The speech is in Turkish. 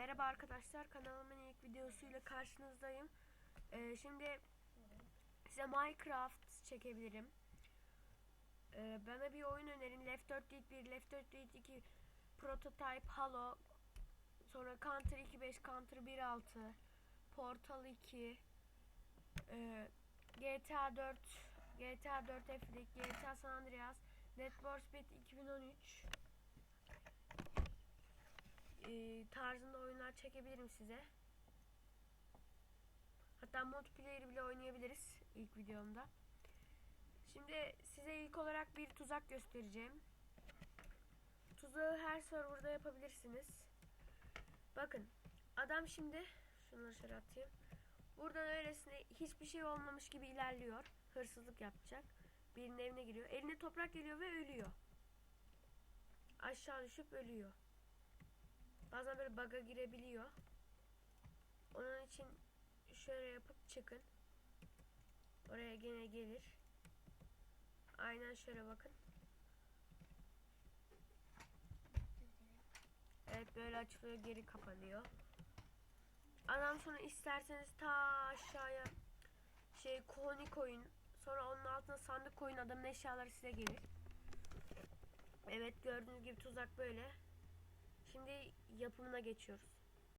Merhaba arkadaşlar kanalımın ilk videosuyla karşınızdayım. Ee, şimdi size Minecraft çekebilirim. Ee, bana bir oyun önerin. Left 4 Dead 1, Left 4 Dead 2, Prototype, Halo, sonra Counter 2.5, Counter 1.6, Portal 2, e, GTA 4, GTA 4 F-League, GTA San Andreas, for Speed 2013, e, tarzında oyunlar çekebilirim size. Hatta multiplayer bile oynayabiliriz ilk videomda. Şimdi size ilk olarak bir tuzak göstereceğim. Tuzağı her serverda yapabilirsiniz. Bakın adam şimdi şunları şöyle atayım. Buradan öylesine hiçbir şey olmamış gibi ilerliyor. Hırsızlık yapacak. Birinin evine giriyor. Eline toprak geliyor ve ölüyor. Aşağı düşüp ölüyor. Bazen böyle bug'a girebiliyor. Onun için şöyle yapıp çıkın. Oraya gene gelir. Aynen şöyle bakın. Evet böyle açılıyor geri kapanıyor. Adam sonra isterseniz ta aşağıya şey koni koyun. Sonra onun altına sandık koyun adamın eşyaları size gelir. Evet gördüğünüz gibi tuzak böyle. Yapımına geçiyoruz.